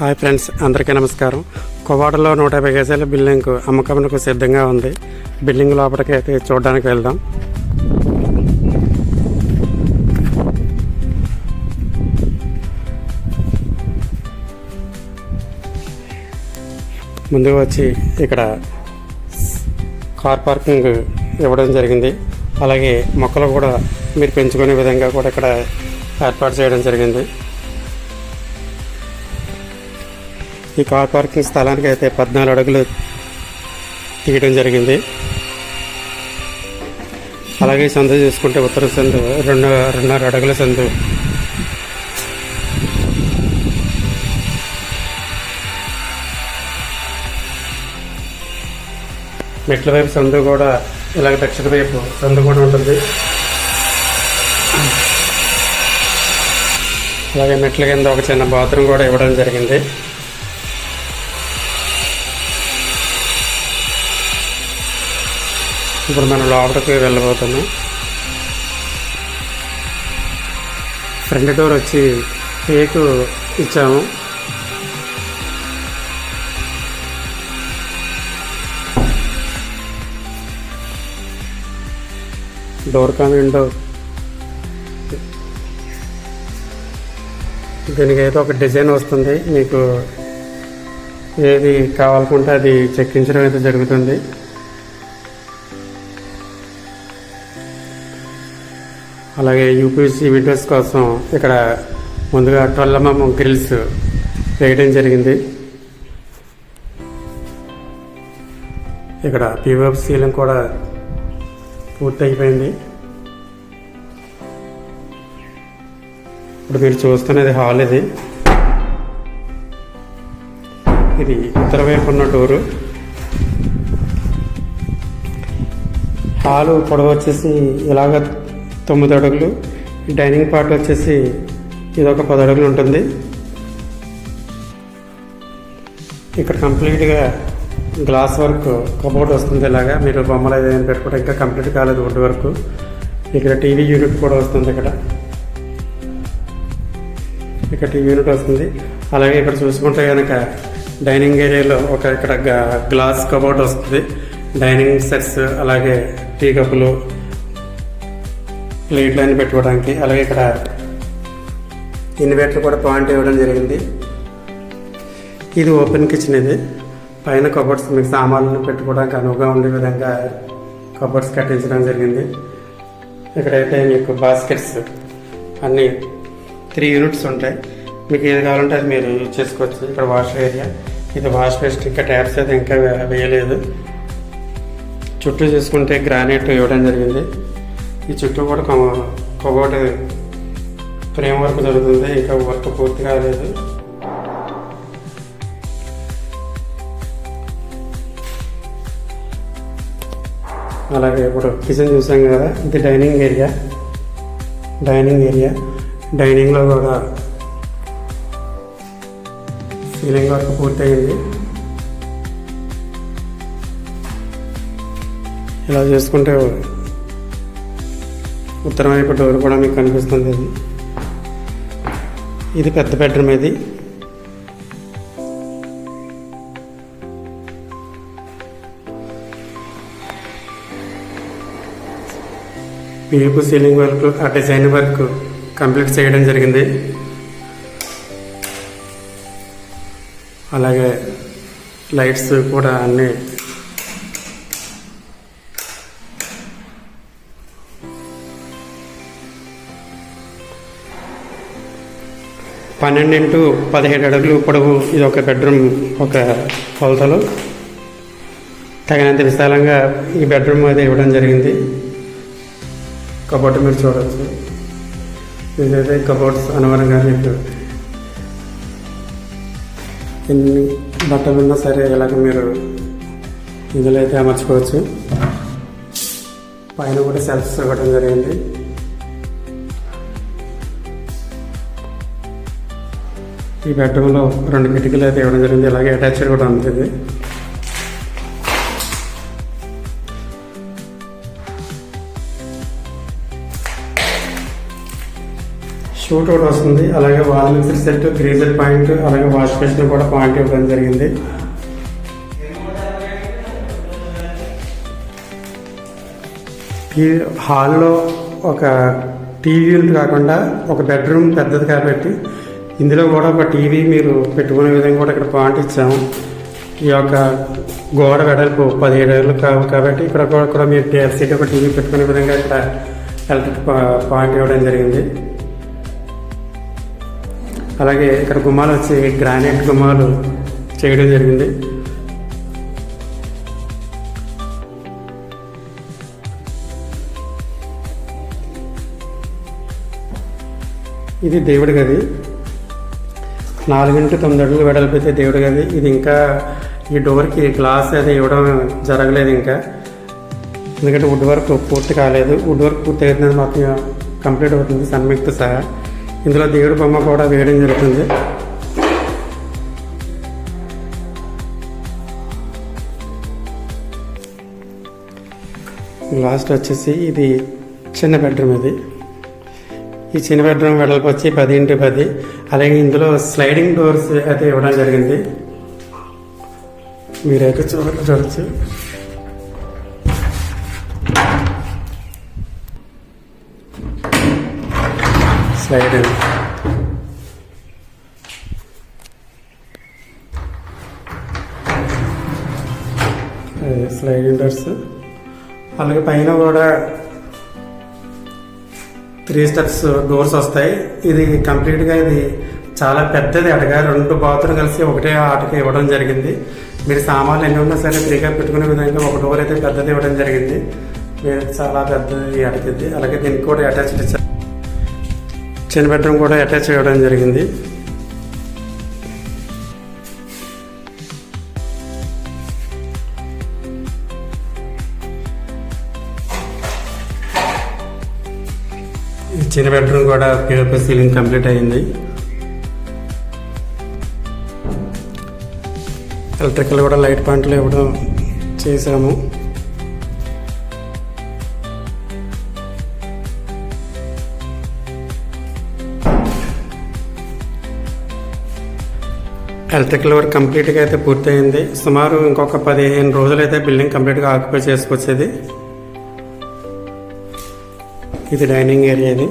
Hi friends అందరికీ నమస్కారం. కోవాడలో నూట యాభై గజాల బిల్డింగ్ అమ్మకమునకు సిద్ధంగా ఉంది. బిల్డింగ్ లోపలికి అయితే చూడడానికి వెళ్దాం. ముందు వచ్చి ఇక్కడ కార్ పార్కింగ్ ఇవ్వడం జరిగింది. అలాగే మొక్కలు కూడా మీరు పెంచుకునే విధంగా కూడా ఇక్కడ ఏర్పాటు చేయడం జరిగింది. ఈ కార్ పార్కింగ్ స్థలానికి అయితే పద్నాలుగు అడుగులు తీయడం జరిగింది. అలాగే సందు చూసుకుంటే ఉత్తర సందు రెండు రెండున్నర అడుగుల సందు. మెట్ల వైపు సందు కూడా ఇలాగ దక్షిణ వైపు సందు కూడా ఉంటుంది. అలాగే మెట్ల కింద ఒక చిన్న బాత్రూమ్ కూడా ఇవ్వడం జరిగింది. ఇప్పుడు మనం లోపలికి వెళ్ళబోతున్నాం. ఫ్రంట్ డోర్ వచ్చి టేకు ఇచ్చాము. Door cum window. దీనికి అయితే ఒక డిజైన్ వస్తుంది. మీకు ఏది కావాలనుకుంటే అది చెక్కించడం అయితే జరుగుతుంది. అలాగే యూపీసీ విండోస్ కోసం ఇక్కడ ముందుగా ట్వెల్వ్ ఎంఎం గ్రిల్స్ వేయడం జరిగింది. ఇక్కడ పీవీఎఫ్ సీలింగ్ కూడా పూర్తయిపోయింది. ఇప్పుడు మీరు చూస్తున్నది హాల్ ఇది. ఇది ఉత్తర వైపు ఉన్న డోరు. హాలు పొడవు వచ్చేసి ఇలాగ తొమ్మిది అడుగులు. డైనింగ్ పార్ట్ వచ్చేసి ఇది ఒక పది అడుగులు ఉంటుంది. ఇక్కడ కంప్లీట్గా గ్లాస్ వర్క్ కబోర్డ్ వస్తుంది ఇలాగా. మీరు బొమ్మలు ఏదైనా పెట్టుకుంటే ఇంకా కంప్లీట్ కాలేదు వుడ్ వరకు. ఇక్కడ టీవీ యూనిట్ కూడా వస్తుంది ఇక్కడ. ఇక్కడ టీవీ యూనిట్ వస్తుంది. అలాగే ఇక్కడ చూసుకుంటే కనుక డైనింగ్ ఏరియాలో ఒక ఇక్కడ గ- గ్లాస్ కబోర్డ్ వస్తుంది. డైనింగ్ సెట్స్ అలాగే టీ కప్పులు ప్లేట్లు పెట్టుకోవడానికి అలాగే ఇక్కడ ఇన్వర్టర్ కూడా పాయింట్ ఇవ్వడం జరిగింది. ఇది ఓపెన్ కిచెన్ ఇది. పైన కబోర్డ్స్ మీకు సామాన్లు పెట్టుకోవడానికి అనువుగా ఉండే విధంగా కబోర్డ్స్ కట్టించడం జరిగింది. ఇక్కడైతే మీకు బాస్కెట్స్ అన్ని త్రీ యూనిట్స్ ఉంటాయి. మీకు ఏది కావాలంటే అది మీరు యూజ్ చేసుకోవచ్చు. ఇక్కడ వాష్ ఏరియా ఇది వాష్ బేస్ట్ ఇంకా ట్యాప్స్ అయితే ఇంకా వేయలేదు. చుట్టూ చూసుకుంటే గ్రానైట్ ఇవ్వడం జరిగింది. ఈ చుట్టూ కూడా కబోర్డ్ ఫ్రేమ్ వర్క్ జరుగుతుంది ఇంకా వర్క్ పూర్తి కాలేదు అలాగే ఇప్పుడు కిచెన్ చూసాం కదా ఇది డైనింగ్ ఏరియా. Dining area. డైనింగ్లో కూడా సీలింగ్ వర్క్ పూర్తయింది. ఇలా చేసుకుంటే ఉత్తరం వైపు డోర్ కూడా మీకు కనిపిస్తుంది ఇది ఇది పెద్ద బెడ్రూమ్ ఇది. పీపు సీలింగ్ వర్క్ ఆ డిజైన్ వర్క్ కంప్లీట్ చేయడం జరిగింది. అలాగే లైట్స్ కూడా అన్నీ పన్నెండు ఇంటూ పదిహేడు అడుగులు పొడవు ఇది ఒక బెడ్రూమ్ ఒక కొలతలు. తగినంత విశాలంగా ఈ బెడ్రూమ్ అయితే ఇవ్వడం జరిగింది. కబోర్డ్ మీరు చూడవచ్చు ఇదైతే కబోర్డ్స్ అనువరంగా మీకు ఎన్ని బట్టలు ఉన్నా సరే ఇలాగ మీరు ఇందులో అయితే అమర్చుకోవచ్చు. పైన కూడా సెల్ఫ్స్ ఇవ్వడం జరిగింది. ఈ బెడ్రూమ్లో రెండు కిటికీలు అయితే ఇవ్వడం జరిగింది. ఇలాగే అటాచ్డ్ కూడా ఉంది షూట్ ఒకటి వస్తుంది. అలాగే wall mixer set geyser point అలాగే వాష్ బేసిన్ కూడా పాయింట్ ఇవ్వడం జరిగింది. ఈ హాల్లో ఒక టీవీ కాకుండా ఒక బెడ్రూమ్ పెద్దది కాబట్టి ఇందులో కూడా ఒక టీవీ మీరు పెట్టుకునే విధంగా కూడా ఇక్కడ పాయింట్ ఇచ్చాము. ఈ యొక్క గోడ వెడల్పు పదిహేడు ఏళ్ళు కావు కాబట్టి ఇక్కడ కూడా మీరు ఎల్సీడీ ఒక టీవీ పెట్టుకునే విధంగా ఇక్కడ ఎలక్ట్రిక్ పాయింట్ ఇవ్వడం జరిగింది. అలాగే ఇక్కడ గుమ్మాలు వచ్చి గ్రానైట్ గుమ్మాలు చేయడం జరిగింది. ఇది దేవుడి గది. నాలుగింటి తొమ్మిది అడుగులు వెడల్పితే దేవుడి గది ఇది ఇంకా ఈ డోర్కి గ్లాస్ అది ఇవ్వడం జరగలేదు ఇంకా. ఎందుకంటే వుడ్ వర్క్ పూర్తి కాలేదు. వుడ్ వర్క్ పూర్తి అయితే మాత్రం కంప్లీట్ అవుతుంది సన్మిక్తో సహా. ఇందులో దేవుడి బొమ్మ కూడా వేయడం జరుగుతుంది. లాస్ట్ వచ్చేసి ఇది చిన్న బెడ్రూమ్ ఇది. ఈ చిన్న బెడ్రూమ్ వెడల్పు వచ్చి పది ఇంటి పది. అలాగే ఇందులో స్లైడింగ్ డోర్స్ అయితే ఇవ్వడం జరిగింది. మీరైతే చూడ చూడచ్చు. స్లైడింగ్ స్లైడింగ్ డోర్స్ అలాగే పైన కూడా త్రీ స్టెప్స్ డోర్స్ వస్తాయి. ఇది కంప్లీట్గా ఇది చాలా పెద్దది. అటగా రెండు బాతులు కలిసి ఒకటే ఆటకి ఇవ్వడం జరిగింది. మీరు సామాన్లు ఎన్ని ఉన్నా సరే ఫ్రీగా పెట్టుకునే విధంగా ఒక డోర్ అయితే పెద్దది ఇవ్వడం జరిగింది. మీరు చాలా పెద్దది అటకింది అలాగే దీనికి కూడా అటాచ్డ్ ఇచ్చారు. చిన్న బెడ్రూమ్ కూడా అటాచ్ ఇవ్వడం జరిగింది. చిన్న బెడ్రూమ్ కూడా పిఓపి సీలింగ్ కంప్లీట్ అయింది ఎలక్ట్రికల్ కూడా లైట్ పాయింట్లు ఇవ్వడం చేసాము ఎలక్ట్రికల్ వర్క్ కంప్లీట్గా అయితే పూర్తయింది. సుమారు ఇంకొక పదిహేను రోజులు అయితే బిల్డింగ్ కంప్లీట్గా ఆక్యుపై చేసుకొచ్చేది. ఇది డైనింగ్ ఏరియా ఇది.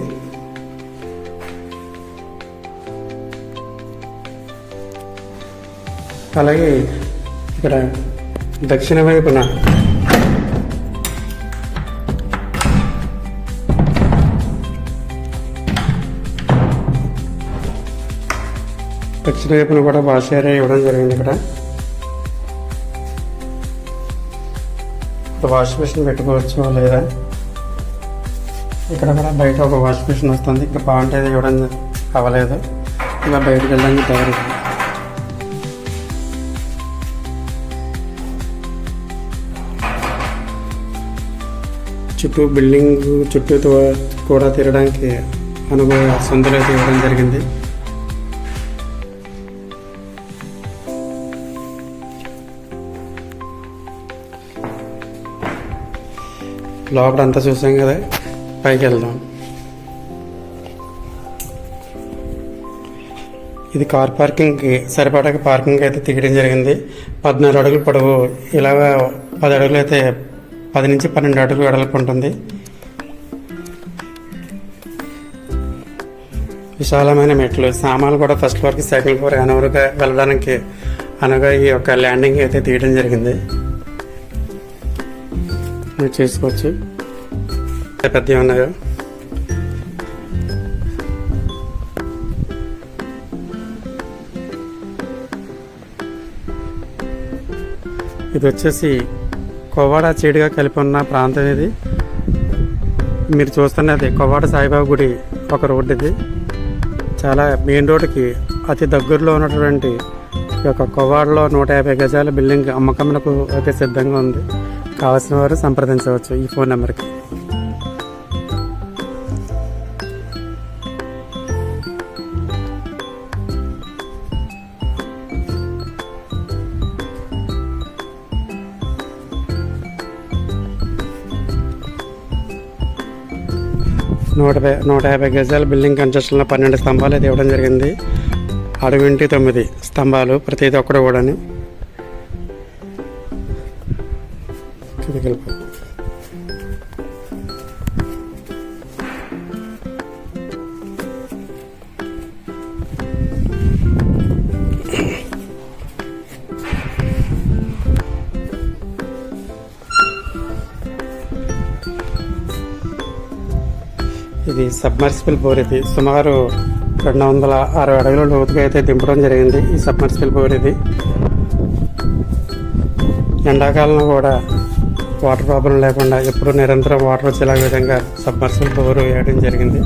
అలాగే ఇక్కడ దక్షిణ వైపున దక్షిణ వైపున కూడా వాష్ ఏరియా ఇవ్వడం జరిగింది ఇక్కడ. వాష్ మిషన్ పెట్టుకోవచ్చు లేదా? ఇక్కడ కూడా బయట ఒక వాష్ మిషన్ వస్తుంది. ఇక్కడ బాగుంటుంది ఇవ్వడం అవ్వలేదు. ఇలా బయటకు వెళ్ళడానికి తయారు చుట్టూ బిల్డింగ్ చుట్టూ కూడా తిరగడానికి అనుభవ సందులు అయితే ఇవ్వడం జరిగింది. లోపల అంతా చూసాం కదా పైకి వెళ్దాం. ఇది కార్ పార్కింగ్కి సరిపడక పార్కింగ్ అయితే తీయడం జరిగింది. పద్నాలుగు అడుగులు పొడవు. ఇలాగ పది అడుగులు అయితే పది నుంచి పన్నెండు అడుగులు వెడల్పు ఉంటుంది. విశాలమైన మెట్లు సామాన్లు కూడా ఫస్ట్ ఫ్లోర్కి సెకండ్ ఫ్లోర్ అనువుగా వెళ్ళడానికి అనగా ఈ యొక్క ల్యాండింగ్ అయితే తీయడం జరిగింది. మీరు చేసుకోవచ్చు. పెద్దవి ఉన్నాయో. ఇది వచ్చేసి కొవ్వాడ చీడిగా కలిపి ఉన్న ప్రాంతం ఇది. మీరు చూస్తున్నది కొవ్వాడ సాయిబాబా గుడి ఒక రోడ్డు ఇది. చాలా మెయిన్ రోడ్డుకి అతి దగ్గరలో ఉన్నటువంటి ఈ యొక్క కొవ్వాడలో నూట యాభై గజాల బిల్డింగ్ అమ్మకములకు అయితే సిద్ధంగా ఉంది. కావాల్సిన వారు సంప్రదించవచ్చు ఈ ఫోన్ నెంబర్కి. నూట నూట యాభై గజాల బిల్డింగ్ కన్స్ట్రక్షన్లో పన్నెండు స్తంభాలు అయితే ఇవ్వడం జరిగింది అడుగు ఇంటి తొమ్మిది స్తంభాలు ప్రతిదీ ఒక్కడు కూడా కిందకి వెళ్ళిపో. ఇది సబ్మర్సిబుల్ బోర్ ఇది. సుమారు రెండు వందల అరవై అడుగుల లోతుగా అయితే దింపడం జరిగింది ఈ సబ్మర్సిబుల్ బోర్ ఇది. ఎండాకాలంలో కూడా వాటర్ ప్రాబ్లం లేకుండా ఎప్పుడు నిరంతరం వాటర్ వచ్చేలా విధంగా సబ్మర్సిబుల్ బోర్ వేయడం జరిగింది.